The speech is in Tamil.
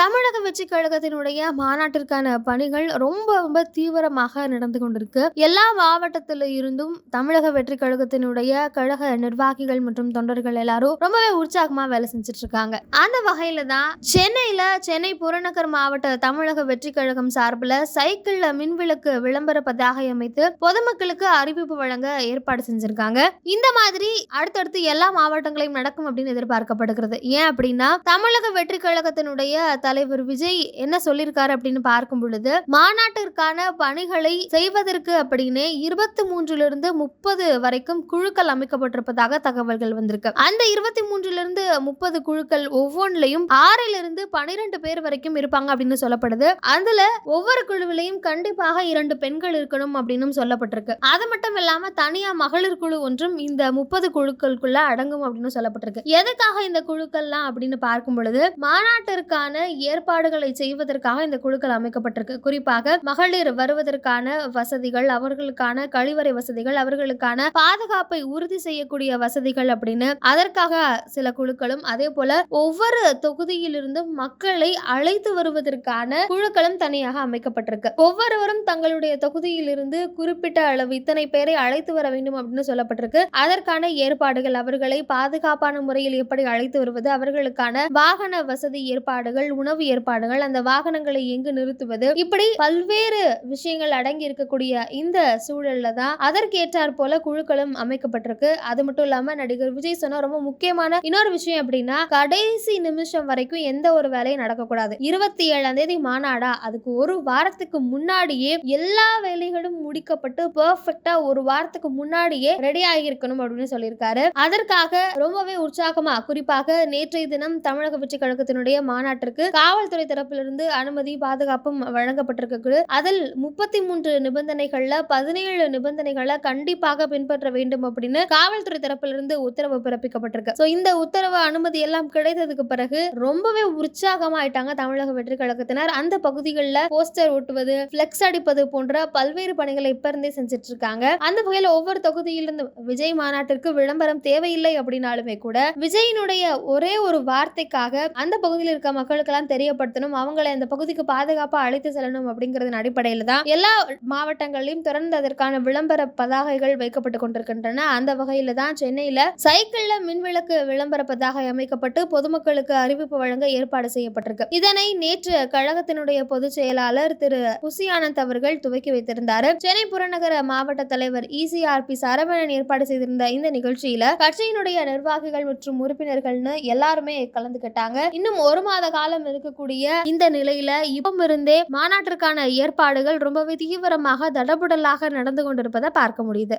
தமிழக வெற்றி கழகத்தினுடைய மாநாட்டிற்கான பணிகள் ரொம்ப ரொம்ப தீவிரமாக நடந்து கொண்டிருக்கு. எல்லா மாவட்டத்தில் இருந்தும் தமிழக வெற்றி கழகத்தினுடைய கழக நிர்வாகிகள் மற்றும் தொண்டர்கள் எல்லாரும் ரொம்பவே உற்சாகமா வேலை செஞ்சுட்டு இருக்காங்க அந்த வகையில தான் சென்னையில சென்னை புறநகர் மாவட்ட தமிழக வெற்றி கழகம் சார்பில் சைக்கிள்ல மின்விளக்கு விளம்பர பதாகை அமைத்து பொதுமக்களுக்கு அறிவிப்பு வழங்க ஏற்பாடு செஞ்சிருக்காங்க. இந்த மாதிரி அடுத்தடுத்து எல்லா மாவட்டங்களையும் நடக்கும் அப்படின்னு எதிர்பார்க்கப்படுகிறது. ஏன் அப்படின்னா தமிழக வெற்றி கழகத்தினுடைய தலைவர் விஜய் என்ன சொல்லியிருக்காரு அப்படின்னு பார்க்கும் பொழுது மாநாட்டிற்கான பணிகளை செய்வதற்கு அப்படின்னு இருபத்தி மூன்றுல இருந்து முப்பது வரைக்கும் குழுக்கள் அமைக்கப்பட்டிருப்பதாக தகவல்கள் வந்திருக்கு. அந்த இருபத்தி மூன்றுல இருந்து முப்பது குழுக்கள் ஒவ்வொன்றிலையும் ஆறிலிருந்து இருந்து பனிரெண்டு பேர் வரைக்கும் இருப்பாங்க அப்படின்னு சொல்லப்படுது. அதுல ஒவ்வொரு குழுவிலையும் கண்டிப்பாக இரண்டு பெண்கள் இருக்கணும் அப்படின்னு சொல்லப்பட்டிருக்கு. அது மட்டும் இல்லாம தனியா மகளிர் குழு ஒன்றும் இந்த முப்பது குழுக்களுக்குள்ள அடங்கும் அப்படின்னு சொல்லப்பட்டிருக்கு. எதுக்காக இந்த குழுக்கள்லாம் அப்படின்னு பார்க்கும் பொழுது மாநாட்டிற்கான ஏற்பாடுகளை செய்வதற்காக இந்த குழுக்கள் அமைக்கப்பட்டிருக்கு. குறிப்பாக மகளிர் வருவதற்கான வசதிகள் அவர்களுக்கான கழிவறை வசதிகள் அவர்களுக்கான பாதுகாப்பை உறுதி செய்யக்கூடிய வசதிகள் அப்படின்னு அதற்காக சில குழுக்களும் அதே போல ஒவ்வொரு தொகுதியிலிருந்தும் மக்களை அழைத்து வருவதற்கான குழுக்களும் தனியாக அமைக்கப்பட்டிருக்கு. ஒவ்வொருவரும் தங்களுடைய தொகுதியிலிருந்து குறிப்பிட்ட அளவு இத்தனை பேரை அழைத்து வர வேண்டும் அப்படின்னு சொல்லப்பட்டிருக்கு. அதற்கான ஏற்பாடுகள் அவர்களை பாதுகாப்பான முறையில் எப்படி அழைத்து வருவது அவர்களுக்கான வாகன வசதி ஏற்பாடுகள் உணவு ஏற்பாடுகள் அந்த வாகனங்களை எங்கு நிறுத்துவது இப்படி பல்வேறு விஷயங்கள் அடங்கி இருக்கக்கூடிய இந்த சூழல்ல தான் அதற்கேற்றார் போல குழுக்களும் அமைக்கப்பட்டிருக்கு. அது மட்டும் இல்லாம நடிகர் விஜய் சொன்ன ரொம்ப முக்கியமான இன்னொரு விஷயம் அப்படின்னா கடைசி நிமிஷம் வரைக்கும் எந்த ஒரு வேலையும் நடக்கக்கூடாது. இருபத்தி ஏழாம் தேதி மாநாடா அதுக்கு ஒரு வாரத்துக்கு முன்னாடியே எல்லா வேலைகளும் முடிக்கப்பட்டு பெர்ஃபெக்டா ஒரு வாரத்துக்கு முன்னாடியே ரெடி ஆகியிருக்கணும் அப்படின்னு சொல்லியிருக்காரு. அதற்காக ரொம்பவே உற்சாகமா குறிப்பாக நேற்றைய தினம் தமிழக வெற்றி கழகத்தினுடைய மாநாட்டிற்கு காவல்துறை தரப்பிலிருந்து அனுமதி பாதுகாப்பும் வழங்கப்பட்டிருக்கு அதில் முப்பத்தி மூன்று நிபந்தனைகள்ல பதினேழு நிபந்தனைகளை கண்டிப்பாக பின்பற்ற வேண்டும் அப்படின்னு காவல்துறை தரப்பிலிருந்து உத்தரவு பிறப்பிக்கப்பட்டிருக்கு. ஸோ இந்த உத்தரவு அனுமதி எல்லாம் கிடைத்ததுக்கு பிறகு ரொம்பவே உற்சாகமாயிட்டாங்க தமிழக வெற்றி கழகத்தினர். அந்த பகுதிகளில் போஸ்டர் ஒட்டுவது பிளெக்ஸ் அடிப்பது போன்ற பல்வேறு பணிகளை இப்ப இருந்தே செஞ்சுட்டு இருக்காங்க அந்த வகையில ஒவ்வொரு தொகுதியிலிருந்து விஜய் மாநாட்டிற்கு விளம்பரம் தேவையில்லை அப்படின்னாலுமே கூட விஜயினுடைய ஒரே ஒரு வார்த்தைக்காக அந்த பகுதியில் இருக்க மக்களுக்கெல்லாம் தெரியப்படுத்தணும். அவங்களை அந்த பகுதிக்கு பாதுகாப்பா அழைத்து செல்லணும் அப்படிங்கறதன் அடிப்படையில தான் எல்லா மாவட்டங்களிலும் தொடர்ந்து அதற்கான விளம்பர பதாகைகள் வைக்கப்பட்டு கொண்டிருக்கின்றன. அந்த வகையில தான் சென்னையில சைக்கிள்ல மின்விளக்கு விளம்பர பதாகை அமைக்கப்பட்டு பொதுமக்களுக்கு அறிவிப்பு வழங்க ஏற்பாடு செய்யப்பட்டிருக்கு. இதனை நேற்று கழகத்தினுடைய பொதுச் செயலாளர் திரு. புசி ஆனந்த் அவர்கள் துவக்கி வைத்திருந்தார். சென்னை புறநகர மாவட்ட தலைவர் இசிஆர்பி சரவணன் ஏற்பாடு செய்திருந்த இந்த நிகழ்ச்சியில கட்சியினுடைய நிர்வாகிகள் மற்றும் உறுப்பினர்கள்னு எல்லாருமே கலந்துக்கிட்டாங்க. இன்னும் ஒரு மாத காலம் இருக்கக்கூடிய இந்த நிலையில இப்பம் இருந்தே மாநாட்டிற்கான ஏற்பாடுகள் ரொம்பவே தீவிரமாக தடபுடலாக நடந்து கொண்டிருப்பதை பார்க்க முடியுது.